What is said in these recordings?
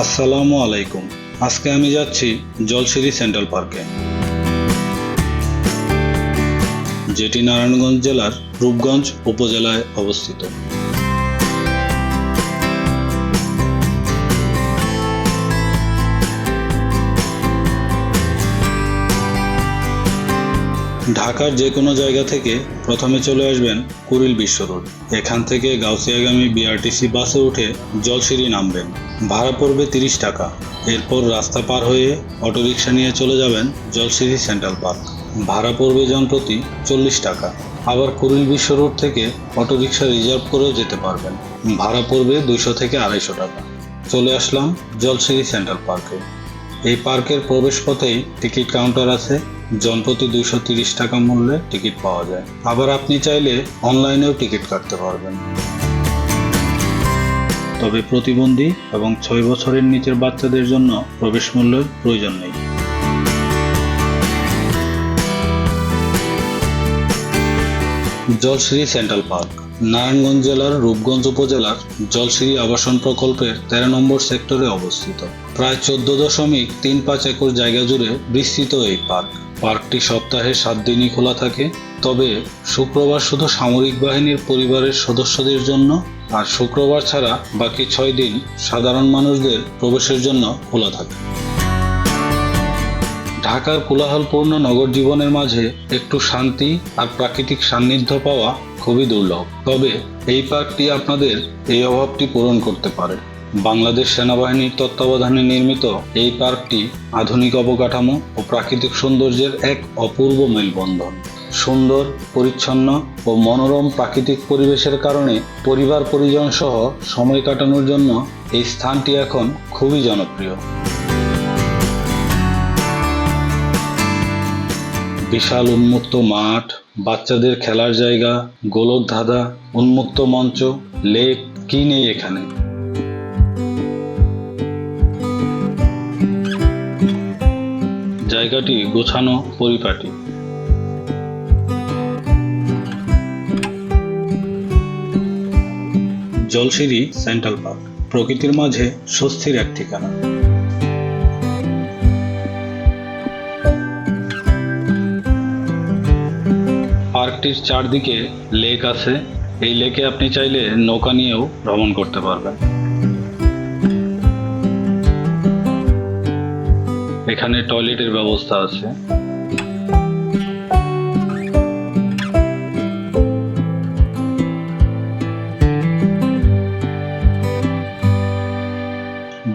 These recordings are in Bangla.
আসসালামু আলাইকুম। আজকে আমি যাচ্ছি জলসিরি সেন্ট্রাল পার্কে। যেটি নারায়ণগঞ্জ জেলার রূপগঞ্জ উপজেলায় অবস্থিত। ঢাকার যে কোনো জায়গা থেকে প্রথমে চলে আসবেন কুড়িল বিশ্ব রোড। এখান থেকে গাউসিয়াগামী বিআরটিসি বাসে উঠে জলসিঁড়ি নামবেন। ভাড়া পড়বে তিরিশ টাকা। এরপর রাস্তা পার হয়ে অটোরিকশা নিয়ে চলে যাবেন জলসিঁড়ি সেন্ট্রাল পার্ক। ভাড়া পড়বে জনপ্রতি চল্লিশ টাকা। আবার কুড়িল বিশ্ব রোড থেকে অটোরিকশা রিজার্ভ করেও যেতে পারবেন। ভাড়া পড়বে দুইশো থেকে আড়াইশো টাকা। চলে আসলাম জলসিঁড়ি সেন্ট্রাল পার্কে। এই পার্কের প্রবেশপথেই টিকিট কাউন্টার আছে জনপ্রতি দুশো তিরিশ টাকা মূল্যে টিকিট পাওয়া যায়। আবার আপনি চাইলে অনলাইনেও টিকিট কাটতে পারবেন। তবে প্রতিবন্ধী এবং ছয় বছরের নিচের বাচ্চাদের জন্য প্রবেশ মূল্যের প্রয়োজন নেই। জলশ্রী সেন্ট্রাল পার্ক, নারায়ণগঞ্জ জেলার রূপগঞ্জ উপজেলার জলশ্রী আবাসন প্রকল্পের তেরো নম্বর সেক্টরে অবস্থিত। প্রায় চোদ্দ দশমিক তিন পাঁচ একর জায়গা জুড়ে বিস্তৃত এই পার্ক। পার্কটি সপ্তাহে সাত দিনই খোলা থাকে, তবে শুক্রবার শুধু সামরিক বাহিনীর পরিবারের সদস্যদের জন্য, আর শুক্রবার ছাড়া বাকি ছয় দিন সাধারণ মানুষদের প্রবেশের জন্য খোলা থাকে। ঢাকার কোলাহলপূর্ণ নগর জীবনের মাঝে একটু শান্তি আর প্রাকৃতিক সান্নিধ্য পাওয়া খুবই দুর্লভ। তবে এই পার্কটি আপনাদের এই অভাবটি পূরণ করতে পারে। বাংলাদেশ সেনাবাহিনীর তত্ত্বাবধানে নির্মিত এই পার্কটি আধুনিক অবকাঠামো ও প্রাকৃতিক সৌন্দর্যের এক অপূর্ব মেলবন্ধন। সুন্দর, পরিচ্ছন্ন ও মনোরম প্রাকৃতিক পরিবেশের কারণে পরিবার পরিজন সহ সময় কাটানোর জন্য এই স্থানটি এখন খুবই জনপ্রিয়। বিশাল উন্মুক্ত মাঠ, বাচ্চাদের খেলার জায়গা গোলক ধাঁধা উন্মুক্ত মঞ্চ, লেক, কি নেই এখানে? জায়গাটি গোছানো পরিপাটি। জলসিরি সেন্ট্রাল পার্ক, প্রকৃতির মাঝে স্বস্তির এক ঠিকানা। পার্কটির চারদিকে লেক আছে। এই লেকে আপনি চাইলে নৌকা নিয়েও ভ্রমণ করতে পারবেন। এখানে টয়লেটের ব্যবস্থা আছে।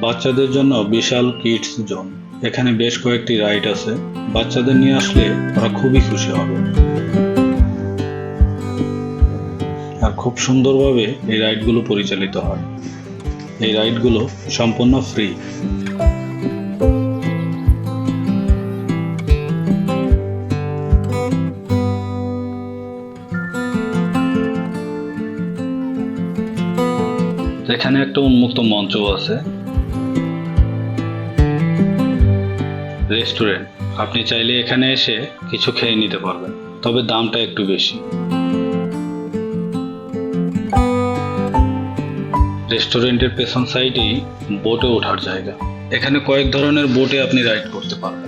বাচ্চাদের জন্য বিশাল কিডস জোন। এখানে বেশ কয়েকটি রাইড আছে। বাচ্চাদের নিয়ে আসলে ওরা খুবই খুশি হবে। আর খুব সুন্দরভাবে এই রাইডগুলো পরিচালিত হয়। এই রাইডগুলো সম্পূর্ণ ফ্রি। এখানে একটা উন্মুক্ত মঞ্চ আছে। রেস্টুরেন্ট আপনি চাইলে এখানে এসে কিছু খেয়ে নিতে পারবেন, তবে দামটা একটু বেশি। রেস্টুরেন্টের পেছন সাইডেই বোটে ওঠার জায়গা। এখানে কয়েক ধরনের বোটে আপনি রাইড করতে পারবেন।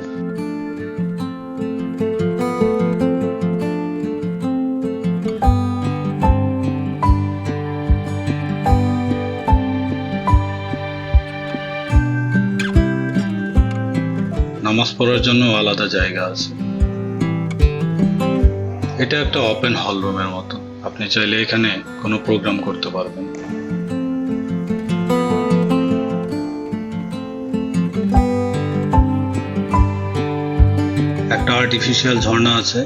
নামাজ পড়ার জন্য আলাদা জায়গা আছে। এটা একটা ওপেন হল রুমের মতো। আপনি চাইলে এখানে কোনো প্রোগ্রাম করতে পারবেন। একটা আর্টিফিশিয়াল ঝর্ণা আছে।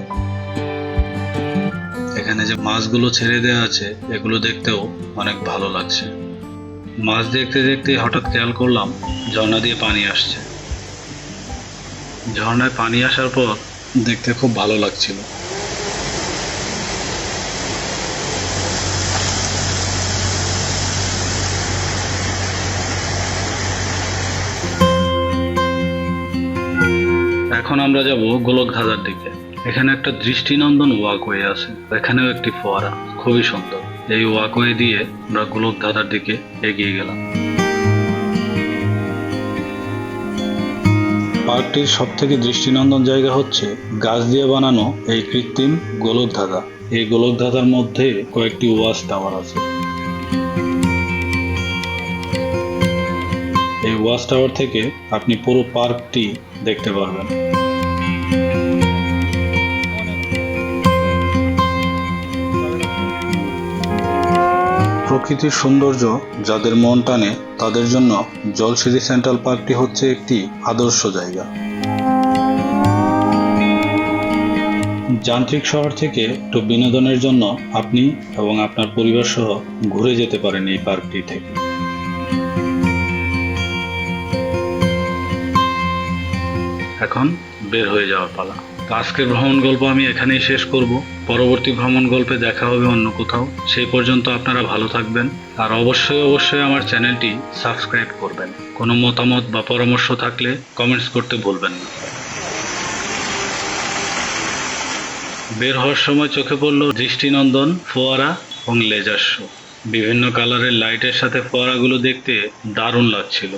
এখানে যে মাছগুলো ছেড়ে দেওয়া আছে, এগুলো দেখতেও অনেক ভালো লাগছে। মাছ দেখতে দেখতে হঠাৎ খেয়াল করলাম, ঝর্ণা দিয়ে পানি আসছে। ঝর্ণায় পানি আসার পর দেখতে খুব ভালো লাগছিল। এখন আমরা যাব গোলক ধাঁধার দিকে। এখানে একটা দৃষ্টিনন্দন ওয়াকওয়ে আছে। এখানেও একটি ফোয়ারা। খুবই সুন্দর। এই ওয়াকওয়ে দিয়ে আমরা গোলক ধাঁধার দিকে এগিয়ে গেলাম। পার্কটির সব থেকে দৃষ্টিনন্দন জায়গা হচ্ছে গাছ দিয়ে বানানো এই কৃত্রিম গোলকধাঁধা। এই গোলকধাঁধার মধ্যে কয়েকটি ওয়াশ টাওয়ার আছে। এই ওয়াচ টাওয়ার থেকে আপনি পুরো পার্কটি দেখতে পারবেন। প্রকৃতির সৌন্দর্য যাদের মন টানে, তাদের জন্য জলসিরি সেন্ট্রাল পার্কটি হচ্ছে একটি আদর্শ জায়গা। যান্ত্রিক শহর থেকে একটু বিনোদনের জন্য আপনি এবং আপনার পরিবার সহ ঘুরে যেতে পারেন এই পার্কটি থেকে। এখন বের হয়ে যাওয়ার পালা। আজকের ভ্রমণ গল্প আমি এখানেই শেষ করব। পরবর্তী ভ্রমণ গল্পে দেখা হবে অন্য কোথাও। সেই পর্যন্ত আপনারা ভালো থাকবেন। আর অবশ্যই অবশ্যই আমার চ্যানেলটি সাবস্ক্রাইব করবেন। কোনো মতামত বা পরামর্শ থাকলে কমেন্টস করতে ভুলবেন না। বের হওয়ার সময় চোখে পড়ল দৃষ্টিনন্দন, ফোয়ারা এবং লেজার শো। বিভিন্ন কালারের লাইটের সাথে ফোয়ারাগুলো দেখতে দারুণ লাগছিল।